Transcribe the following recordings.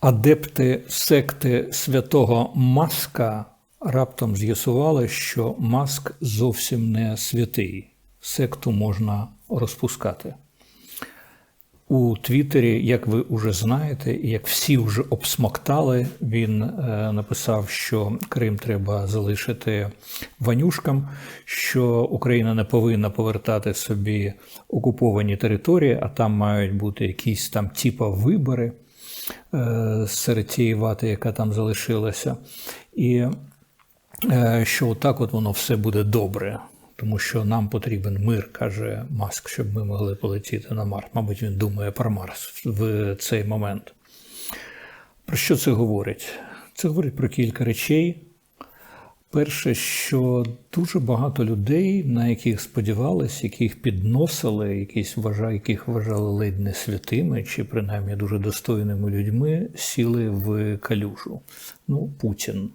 Адепти секти святого Маска раптом з'ясували, що Маск зовсім не святий. Секту можна розпускати. У Твіттері, як ви вже знаєте, і як всі вже обсмоктали, він е, написав, що Крим треба залишити ванюшкам, що Україна не повинна повертати собі окуповані території, а там мають бути якісь там типа вибори серед тієї вати, яка там залишилася, і е, що отак от воно все буде добре тому що нам потрібен мир, каже Маск, щоб ми могли полетіти на Марс. Мабуть, він думає про Марс в цей момент. Про що це говорить? Це говорить про кілька речей. Перше, що дуже багато людей, на яких сподівалися, яких підносили, якісь вважали, яких вважали ледь не святими, чи принаймні дуже достойними людьми, сіли в калюжу. Ну, Путін,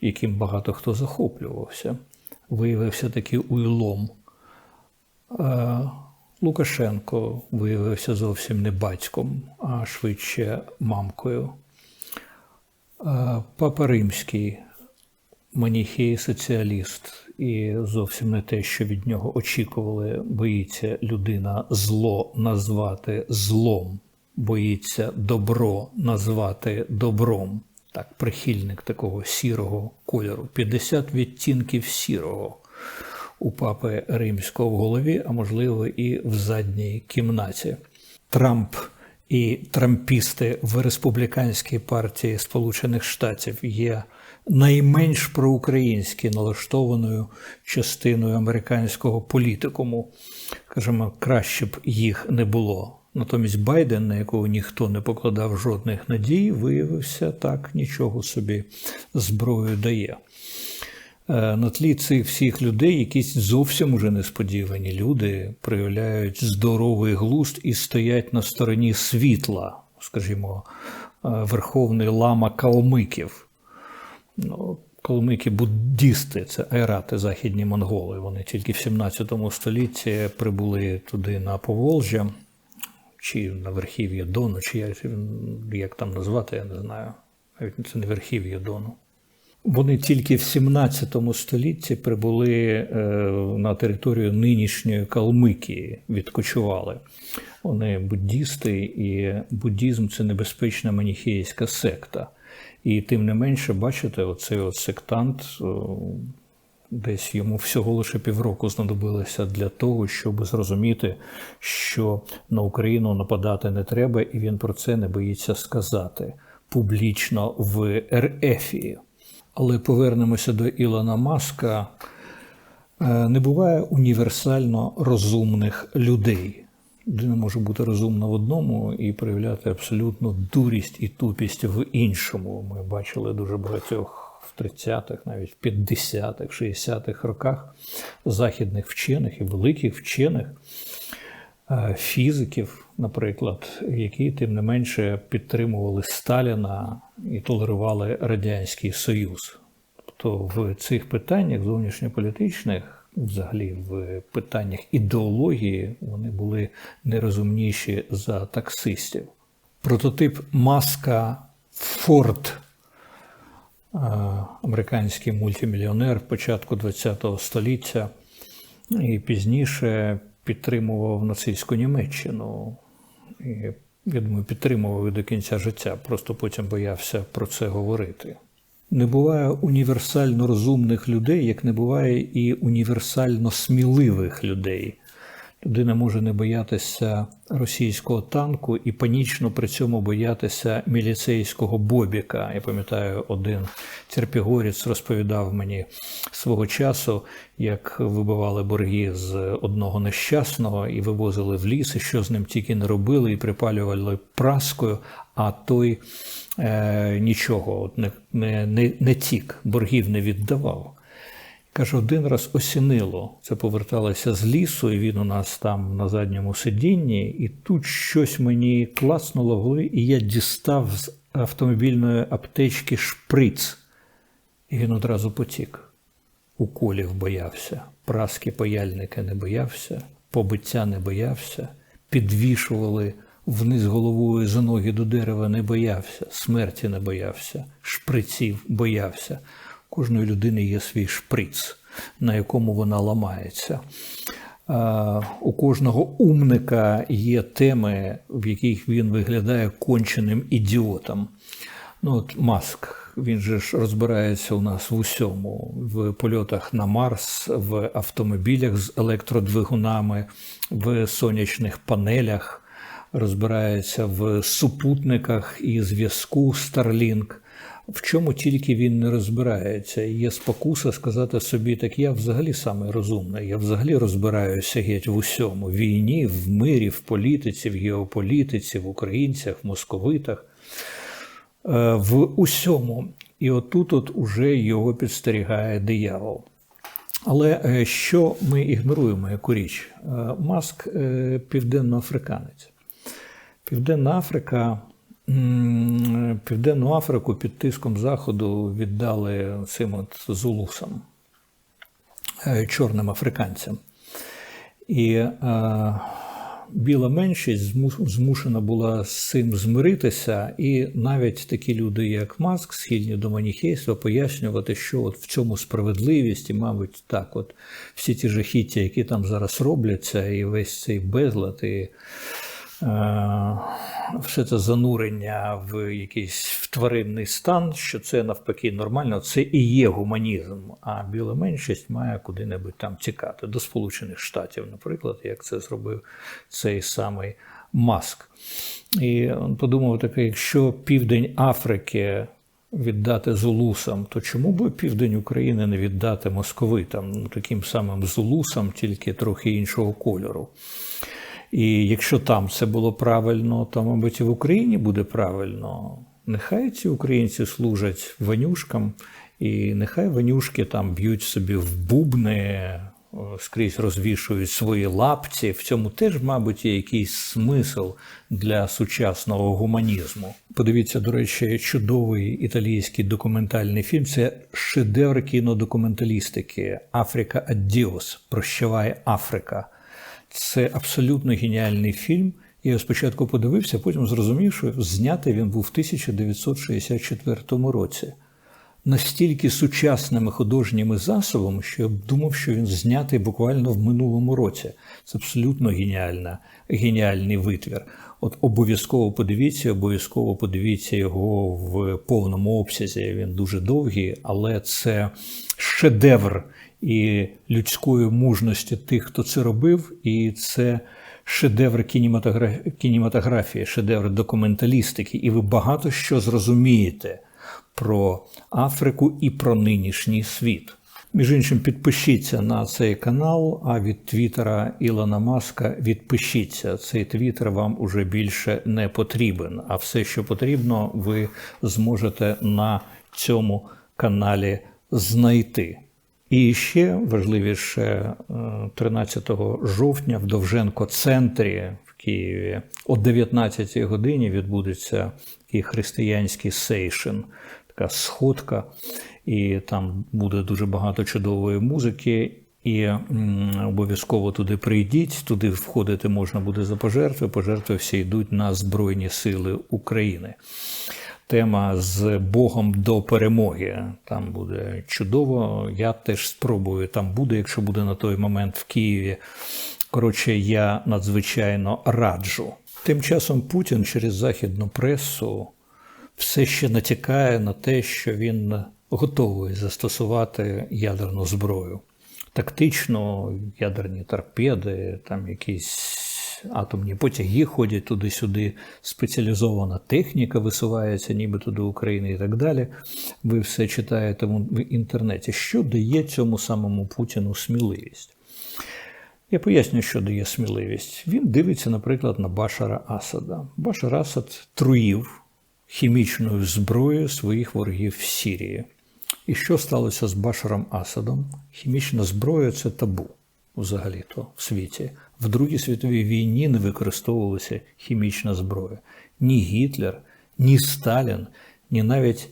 яким багато хто захоплювався виявився таки уйлом. Лукашенко виявився зовсім не батьком, а швидше мамкою. Папа Римський, маніхей соціаліст, і зовсім не те, що від нього очікували, боїться людина зло назвати злом, боїться добро назвати добром так, прихильник такого сірого кольору. 50 відтінків сірого у папи римського в голові, а можливо, і в задній кімнаті. Трамп і трампісти в республіканській партії Сполучених Штатів є найменш проукраїнськи налаштованою частиною американського політикуму. Кажемо, краще б їх не було. Натомість Байден, на якого ніхто не покладав жодних надій, виявився так, нічого собі зброю дає. Е, на тлі цих всіх людей якісь зовсім уже несподівані люди проявляють здоровий глузд і стоять на стороні світла, скажімо, е, верховний лама калмиків. Ну, Калмики буддісти, це айрати, західні монголи. Вони тільки в 17 столітті прибули туди на Поволжя чи на верхів'я Дону, чи як, як там назвати, я не знаю. Навіть це не верхів'я Дону. Вони тільки в 17 столітті прибули е, на територію нинішньої Калмикії, відкочували. Вони буддісти, і буддізм це небезпечна маніхейська секта. І тим не менше, бачите, оцей от сектант Десь йому всього лише півроку знадобилося для того, щоб зрозуміти, що на Україну нападати не треба, і він про це не боїться сказати публічно в РФі. Але повернемося до Ілона Маска. Е, не буває універсально розумних людей. Людина може бути розумна в одному і проявляти абсолютну дурість і тупість в іншому. Ми бачили дуже багатьох. 30-х, навіть в 50-х, 60-х роках західних вчених і великих вчених е, фізиків, наприклад, які тим не менше підтримували Сталіна і толерували Радянський Союз. Тобто в цих питаннях зовнішньополітичних. Взагалі, в питаннях ідеології вони були нерозумніші за таксистів. Прототип маска Форд американський мультимільйонер початку ХХ століття і пізніше підтримував нацистську Німеччину. І, я думаю, підтримував і до кінця життя, просто потім боявся про це говорити. Не буває універсально розумних людей, як не буває і універсально сміливих людей. Людина може не боятися російського танку і панічно при цьому боятися міліцейського бобіка. Я пам'ятаю, один терпігорець розповідав мені свого часу, як вибивали борги з одного нещасного і вивозили в ліс, і що з ним тільки не робили, і припалювали праскою, а той е, нічого не, не, не, тік, боргів не віддавав. Каже, один раз осінило. Це поверталося з лісу, і він у нас там на задньому сидінні, і тут щось мені класнуло в голові, і я дістав з автомобільної аптечки шприц. І він одразу потік. Уколів боявся, праски паяльника не боявся, побиття не боявся, підвішували вниз головою за ноги до дерева не боявся, смерті не боявся, шприців боявся. У кожної людини є свій шприц, на якому вона ламається. У кожного умника є теми, в яких він виглядає конченим ідіотом. Ну, от Маск, він же ж розбирається у нас в усьому: в польотах на Марс, в автомобілях з електродвигунами, в сонячних панелях, розбирається в супутниках і зв'язку Starlink. В чому тільки він не розбирається. Є спокуса сказати собі, так я взагалі саме розумний, я взагалі розбираюся геть в усьому: в війні, в мирі, в політиці, в геополітиці, в українцях, в московитах. Е, в усьому. І отут от уже його підстерігає диявол. Але е, що ми ігноруємо яку річ? Е, Маск південноафриканець. Південна Африка, Південну Африку під тиском Заходу віддали цим от зулусам, чорним африканцям. І біла меншість змушена була з цим змиритися, і навіть такі люди, як Маск, схильні до маніхейства, пояснювати, що от в цьому справедливість, і, мабуть, так, от всі ті жахіття, які там зараз робляться, і весь цей безлад, і Е, все це занурення в якийсь в тваринний стан, що це навпаки нормально, це і є гуманізм. А біла меншість має куди-небудь там тікати до Сполучених Штатів, наприклад, як це зробив цей самий Маск. І подумав таке, якщо південь Африки. Віддати зулусам, то чому би південь України не віддати московитам, ну, таким самим зулусам, тільки трохи іншого кольору? І якщо там це було правильно, то, мабуть, і в Україні буде правильно. Нехай ці українці служать ванюшкам, і нехай ванюшки там б'ють собі в бубни, скрізь розвішують свої лапці. В цьому теж, мабуть, є якийсь смисл для сучасного гуманізму. Подивіться, до речі, чудовий італійський документальний фільм. Це шедевр кінодокументалістики Африка Аддіос. Прощавай Африка. Це абсолютно геніальний фільм. Я спочатку подивився, потім зрозумів, що знятий він був в 1964 році. Настільки сучасними художніми засобами, що я думав, що він знятий буквально в минулому році. Це абсолютно геніальна, геніальний витвір. От обов'язково подивіться, обов'язково подивіться його в повному обсязі. Він дуже довгий, але це шедевр і людської мужності тих, хто це робив, і це шедевр кінематографії, шедевр документалістики, і ви багато що зрозумієте про Африку і про нинішній світ. Між іншим, підпишіться на цей канал, а від Твіттера Ілона Маска відпишіться. Цей твіттер вам уже більше не потрібен. А все, що потрібно, ви зможете на цьому каналі знайти. І ще важливіше, 13 е, жовтня в Довженко-центрі в Києві о 19 годині відбудеться такий християнський сейшин, така сходка, і там буде дуже багато чудової музики. І обов'язково туди прийдіть, туди входити можна буде за пожертви. Пожертви всі йдуть на Збройні Сили України тема з Богом до перемоги. Там буде чудово. Я теж спробую. Там буде, якщо буде на той момент в Києві. Коротше, я надзвичайно раджу. Тим часом Путін через західну пресу все ще натякає на те, що він готовий застосувати ядерну зброю. Тактично, ядерні торпеди, там якісь атомні потяги ходять туди-сюди, спеціалізована техніка висувається, нібито до України і так далі. Ви все читаєте в інтернеті. Що дає цьому самому Путіну сміливість? Я поясню, що дає сміливість. Він дивиться, наприклад, на Башара Асада. Башар Асад труїв хімічною зброєю своїх ворогів в Сірії. І що сталося з Башаром Асадом? Хімічна зброя це табу взагалі-то в світі. В Другій світовій війні не використовувалася хімічна зброя. Ні Гітлер, ні Сталін, ні навіть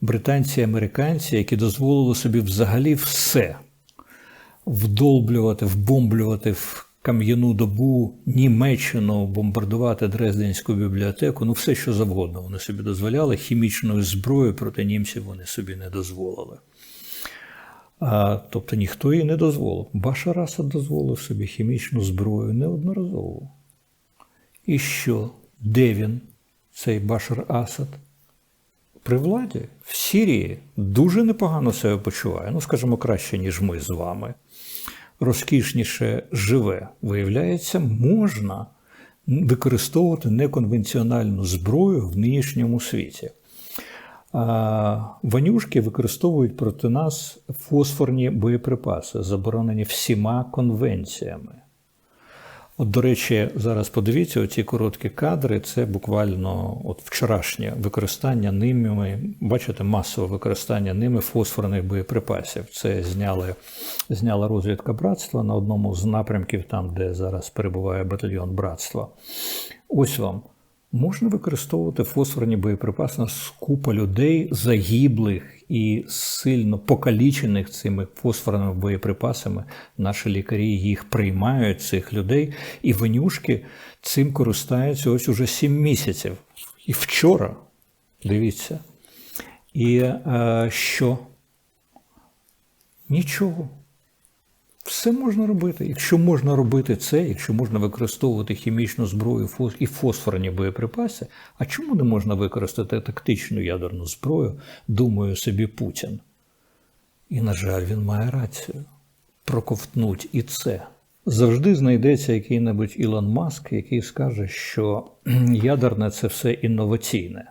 британці і американці, які дозволили собі взагалі все вдолблювати, вбомблювати в кам'яну добу Німеччину бомбардувати Дрезденську бібліотеку, ну все що завгодно вони собі дозволяли. Хімічною зброєю проти німців вони собі не дозволили. А, Тобто ніхто їй не дозволив. Башар Асад дозволив собі хімічну зброю неодноразово. І що? Де він, цей Башар Асад? При владі в Сірії дуже непогано себе почуває. Ну, скажімо, краще, ніж ми з вами. Розкішніше живе. Виявляється, можна використовувати неконвенціональну зброю в нинішньому світі. Ванюшки використовують проти нас фосфорні боєприпаси, заборонені всіма конвенціями. От, до речі, зараз подивіться оці короткі кадри. Це буквально от вчорашнє використання ними. Бачите, масове використання ними фосфорних боєприпасів. Це зняли, зняла розвідка братства на одному з напрямків, там, де зараз перебуває батальйон братства. Ось вам. Можна використовувати фосфорні боєприпаси на купа людей, загиблих і сильно покалічених цими фосфорними боєприпасами. Наші лікарі їх приймають, цих людей, і венюшки цим користаються ось уже сім місяців. І вчора, дивіться. І е, що? Нічого. Все можна робити. Якщо можна робити це, якщо можна використовувати хімічну зброю і фосфорні боєприпаси, а чому не можна використати тактичну ядерну зброю, думаю собі Путін? І, на жаль, він має рацію. Проковтнуть і це. Завжди знайдеться який-небудь Ілон Маск, який скаже, що ядерне це все інноваційне.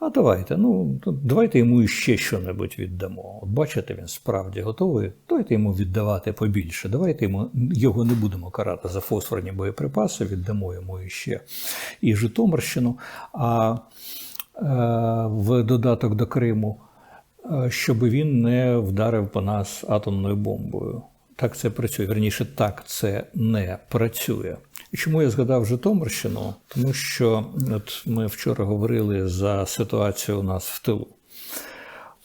А давайте, ну давайте йому ще що-небудь віддамо. От бачите, він справді готовий. Давайте йому віддавати побільше. Давайте йому його не будемо карати за фосфорні боєприпаси, віддамо йому іще і Житомирщину. А е, в додаток до Криму, е, щоб він не вдарив по нас атомною бомбою. Так це працює. Верніше, так це не працює. І чому я згадав Житомирщину? Тому що от ми вчора говорили за ситуацію у нас в тилу.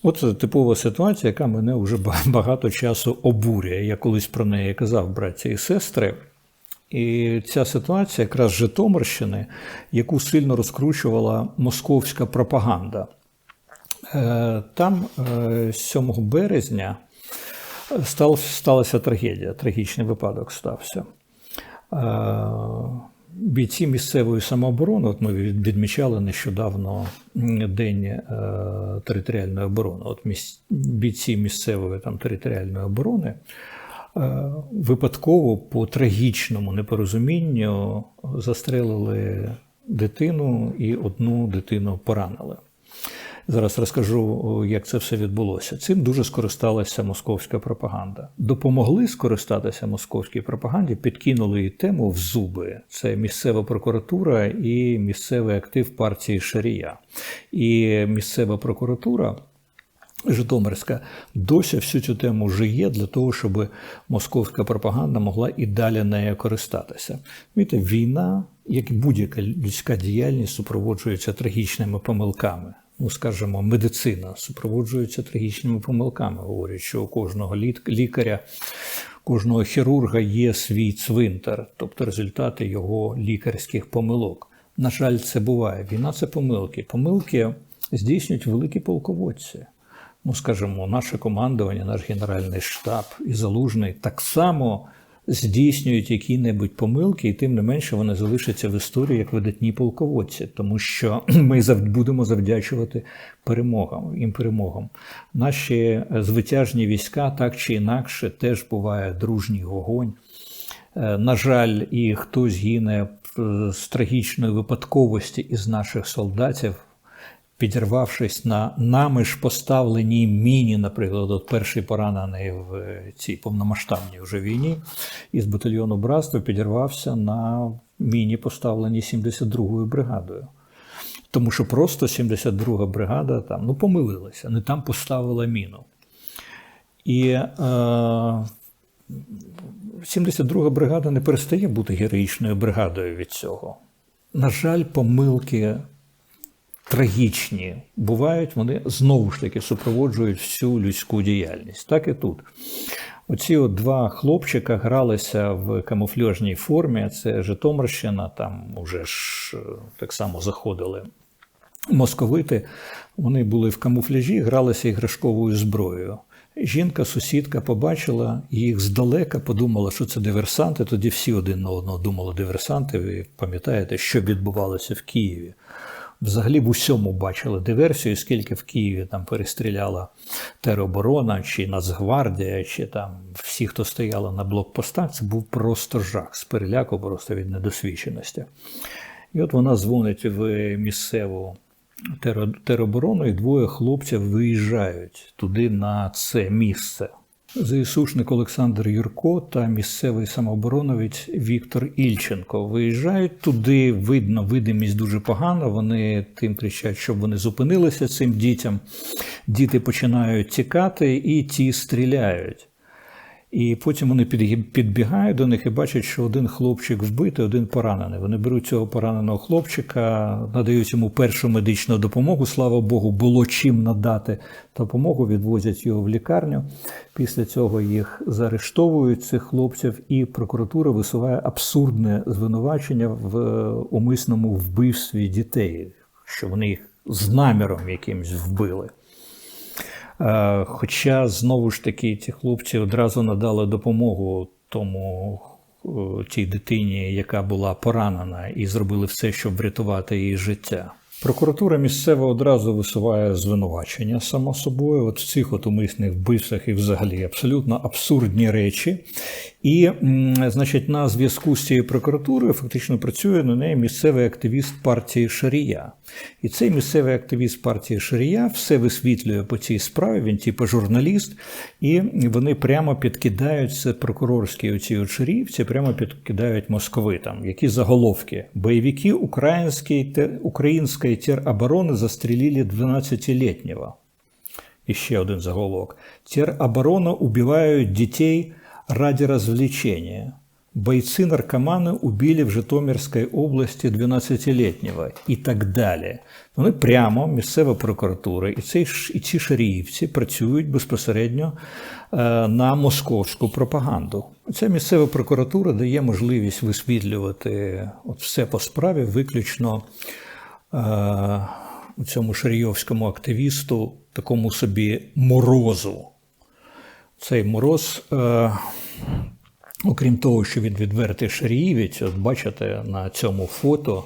От типова ситуація, яка мене вже багато часу обурює. Я колись про неї казав, браття і сестри. І ця ситуація якраз Житомирщини, яку сильно розкручувала московська пропаганда. Е, там 7 е, березня сталася трагедія, трагічний випадок стався. Бійці місцевої самооборони, от ми відмічали нещодавно День е, територіальної оборони. От бійці місцевої там територіальної оборони е, випадково по трагічному непорозумінню застрелили дитину і одну дитину поранили. Зараз розкажу, як це все відбулося. Цим дуже скористалася московська пропаганда. Допомогли скористатися московській пропаганді, підкинули її тему в зуби. Це місцева прокуратура і місцевий актив партії Шарія. І місцева прокуратура. Житомирська досі всю цю тему жиє для того, щоб московська пропаганда могла і далі нею користатися. Війна, як і будь-яка людська діяльність, супроводжується трагічними помилками ну скажімо, медицина супроводжується трагічними помилками. Говорять, що у кожного лікаря, кожного хірурга є свій цвинтар, тобто результати його лікарських помилок. На жаль, це буває. Війна це помилки. Помилки здійснюють великі полководці. Ну, скажімо, наше командування, наш генеральний штаб і залужний так само здійснюють які-небудь помилки, і тим не менше вони залишаться в історії як видатні полководці, тому що ми будемо завдячувати перемогам їм перемогам. Наші е, звитяжні війська так чи інакше теж буває дружній вогонь. Е, на жаль, і хтось гине з трагічної випадковості із наших солдатів підірвавшись на нами ж поставленій міні, наприклад, от перший поранений в цій повномасштабній вже війні, із батальйону братства підірвався на міні, поставленій 72-ю бригадою. Тому що просто 72 бригада там ну, помилилася, не там поставила міну. І е, 72 бригада не перестає бути героїчною бригадою від цього. На жаль, помилки трагічні бувають, вони знову ж таки супроводжують всю людську діяльність. Так і тут. Оці от два хлопчика гралися в камуфляжній формі. Це Житомирщина, там уже ж е, так само заходили московити. Вони були в камуфляжі, гралися іграшковою зброєю. Жінка, сусідка побачила їх здалека, подумала, що це диверсанти. Тоді всі один на одного думали диверсанти. Ви пам'ятаєте, що відбувалося в Києві? Взагалі в усьому бачили диверсію, скільки в Києві там перестріляла тероборона, чи Нацгвардія, чи там всі, хто стояли на блокпостах, це був просто жах з переляку, просто від недосвідченості. І от вона дзвонить в місцеву теро- тероборону, і двоє хлопців виїжджають туди на це місце. ЗСУшник Олександр Юрко та місцевий самообороновець Віктор Ільченко виїжджають туди. Видно, видимість дуже погана. Вони тим кричать, щоб вони зупинилися цим дітям. Діти починають тікати, і ті стріляють. І потім вони підбігають до них і бачать, що один хлопчик вбитий, один поранений. Вони беруть цього пораненого хлопчика, надають йому першу медичну допомогу. Слава Богу, було чим надати допомогу, відвозять його в лікарню. Після цього їх заарештовують цих хлопців, і прокуратура висуває абсурдне звинувачення в е, умисному вбивстві дітей, що вони їх з наміром якимось вбили. Е, Хоча знову ж таки ті хлопці одразу надали допомогу тому е, тій дитині, яка була поранена, і зробили все, щоб врятувати її життя. Прокуратура місцева одразу висуває звинувачення, само собою, от в цих от умисних вбивствах і взагалі абсолютно абсурдні речі. І, значить, на зв'язку з цією прокуратурою фактично працює на неї місцевий активіст партії Шарія. І цей місцевий активіст партії Шарія все висвітлює по цій справі. Він типу журналіст, і вони прямо підкидають це прокурорські оці от шаріївці, прямо підкидають московитам. Які заголовки? Бойовики української української тероборони застрелили 12-летнего. І ще один заголовок. Тероборона убивают детей ради развлечения. Бойцы наркоманы убили в Житомирской области 12-летнего і так далі. Вони прямо місцева прокуратура і ці, і ці шаріївці працюють безпосередньо е, на московську пропаганду. Ця місцева прокуратура дає можливість висвітлювати от все по справі виключно е, цьому шарійовському активісту, такому собі морозу. Цей мороз, е, окрім того, що він відвертий шарієвець, от бачите на цьому фото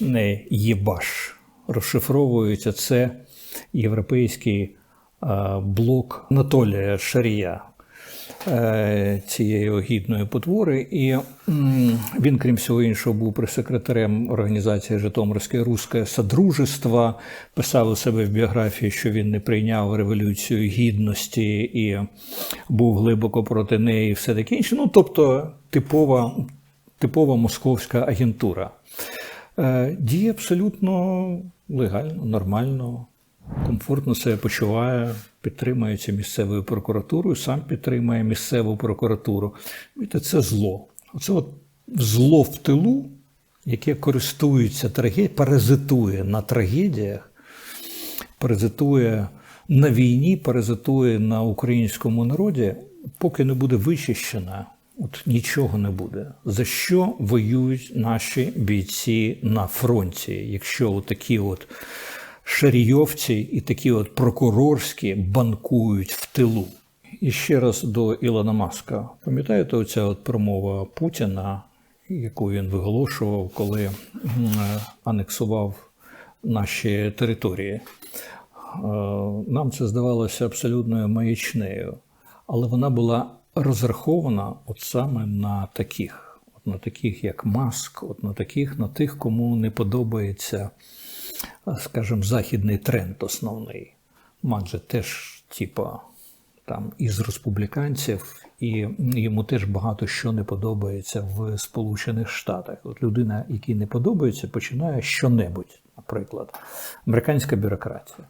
не єбаш. Розшифровується це європейський е, блок Анатолія Шарія цієї огідної потвори. І він, крім всього іншого, був прес-секретарем організації Житомирське Руське Содружество, писав у себе в біографії, що він не прийняв революцію гідності і був глибоко проти неї, і все таке інше. Ну, тобто, типова, типова московська агентура. Е, Діє абсолютно легально, нормально, комфортно себе почуває, підтримується місцевою прокуратурою, сам підтримує місцеву прокуратуру. Знаєте, це зло. Оце от зло в тилу, яке користується трагедією, паразитує на трагедіях, паразитує на війні, паразитує на українському народі, поки не буде вичищена. От нічого не буде. За що воюють наші бійці на фронті, якщо такі от шарійовці і такі от прокурорські банкують в тилу? І ще раз до Ілона Маска. Пам'ятаєте, оця от промова Путіна, яку він виголошував, коли анексував наші території? Е, Нам це здавалося абсолютною маячнею, але вона була розрахована от саме на таких, от на таких як Маск, от на таких, на тих, кому не подобається, скажімо, західний тренд основний. Мадже теж, типа, там із республіканців, і йому теж багато що не подобається в Сполучених Штатах. От людина, якій не подобається, починає що-небудь, наприклад, американська бюрократія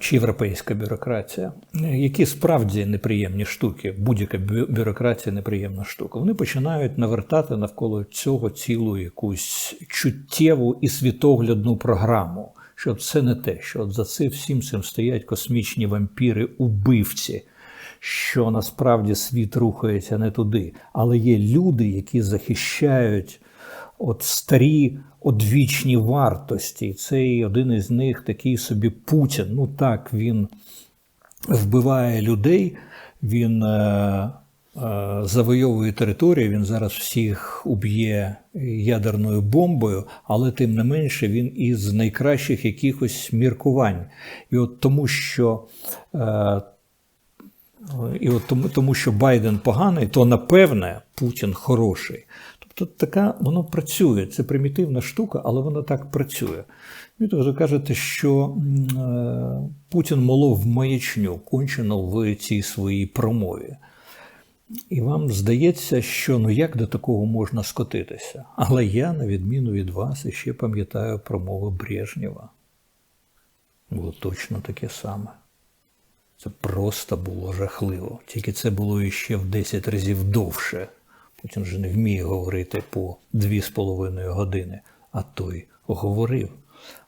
чи європейська бюрократія, які справді неприємні штуки, будь-яка бюрократія неприємна штука. Вони починають навертати навколо цього цілу якусь чуттєву і світоглядну програму. Що це не те, що от за це всім цим стоять космічні вампіри-убивці, що насправді світ рухається не туди. Але є люди, які захищають от старі одвічні вартості. І Цей один із них такий собі Путін. Ну так, він вбиває людей, він е, е, завойовує територію, він зараз всіх уб'є ядерною бомбою, але тим не менше він із найкращих якихось міркувань. І от тому, що е, і от тому, тому, що Байден поганий, то напевне Путін хороший. Тобто така воно працює. Це примітивна штука, але воно так працює. І то ви кажете, що е, Путін молов маячню кончено в цій своїй промові. І вам здається, що ну як до такого можна скотитися? Але я, на відміну від вас, іще пам'ятаю промови Брежнєва. Було точно таке саме. Це просто було жахливо. Тільки це було іще в 10 разів довше. Путін же не вміє говорити по 2,5 години, а той говорив.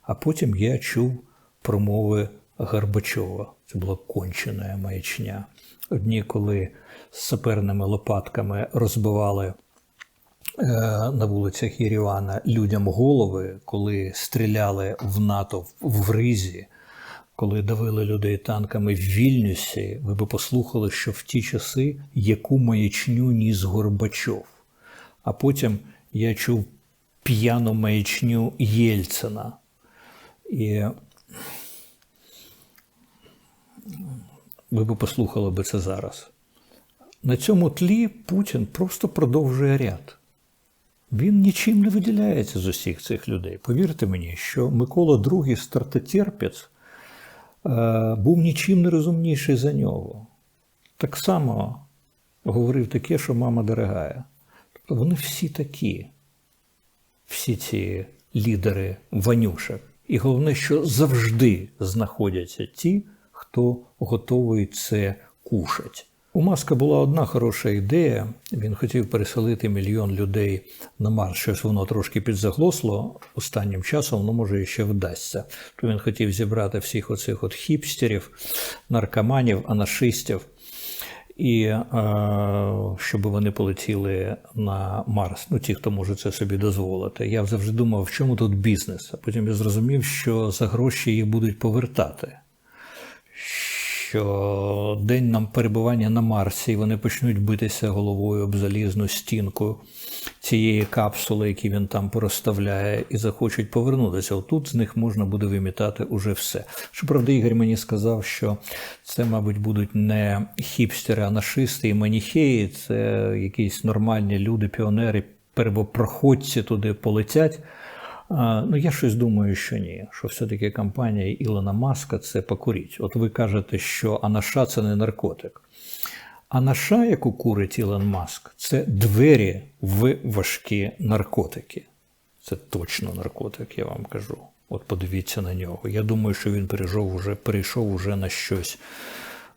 А потім я чув промови Горбачова. Це була кончена маячня. Одні, коли з саперними лопатками розбивали е, на вулицях Єрівана людям голови, коли стріляли в НАТО в Ризі, коли давили людей танками в Вільнюсі, ви би послухали, що в ті часи яку маячню ніс Горбачов. А потім я чув п'яну маячню Єльцина. І ви б послухали би це зараз. На цьому тлі Путін просто продовжує ряд. Він нічим не виділяється з усіх цих людей. Повірте мені, що Микола II стартотерпець був нічим не розумніший за нього. Так само говорив таке, що мама дорогая. Тобто вони всі такі, всі ці лідери ванюшек. І головне, що завжди знаходяться ті, хто готовий це кушать. У Маска була одна хороша ідея. Він хотів переселити мільйон людей на Марс. Щось воно трошки підзаглосло останнім часом, ну може і ще вдасться. То він хотів зібрати всіх оцих от хіпстерів, наркоманів, анашистів, і е, щоб вони полетіли на Марс. Ну, ті, хто може це собі дозволити. Я завжди думав, в чому тут бізнес. А потім я зрозумів, що за гроші їх будуть повертати що день нам перебування на Марсі, і вони почнуть битися головою об залізну стінку цієї капсули, які він там порозставляє, і захочуть повернутися. Отут з них можна буде вимітати уже все. Щоправда, Ігор мені сказав, що це, мабуть, будуть не хіпстери, а нашисти і маніхеї, це якісь нормальні люди, піонери, перебопроходці туди полетять. Ну, я щось думаю, що ні. Що все-таки кампанія Ілона Маска це покуріть. От ви кажете, що Анаша це не наркотик. Анаша, яку курить Ілон Маск, це двері в важкі наркотики. Це точно наркотик, я вам кажу. От подивіться на нього. Я думаю, що він перейшов уже, перейшов уже на щось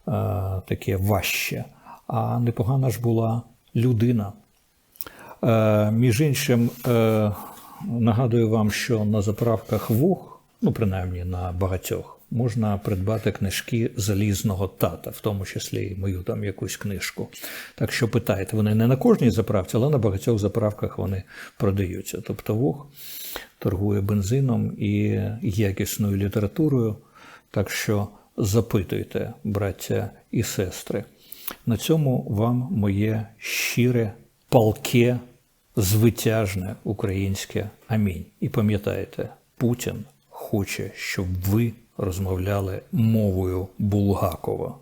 а, таке важче. А непогана ж була людина. А, між іншим. А, Нагадую вам, що на заправках ВУГ, ну принаймні на багатьох, можна придбати книжки залізного тата, в тому числі і мою там якусь книжку. Так що питайте, вони не на кожній заправці, але на багатьох заправках вони продаються. Тобто ВУГ торгує бензином і якісною літературою. Так що запитуйте, браття і сестри. На цьому вам моє щире палке звитяжне українське амінь. І пам'ятайте, Путін хоче, щоб ви розмовляли мовою Булгакова.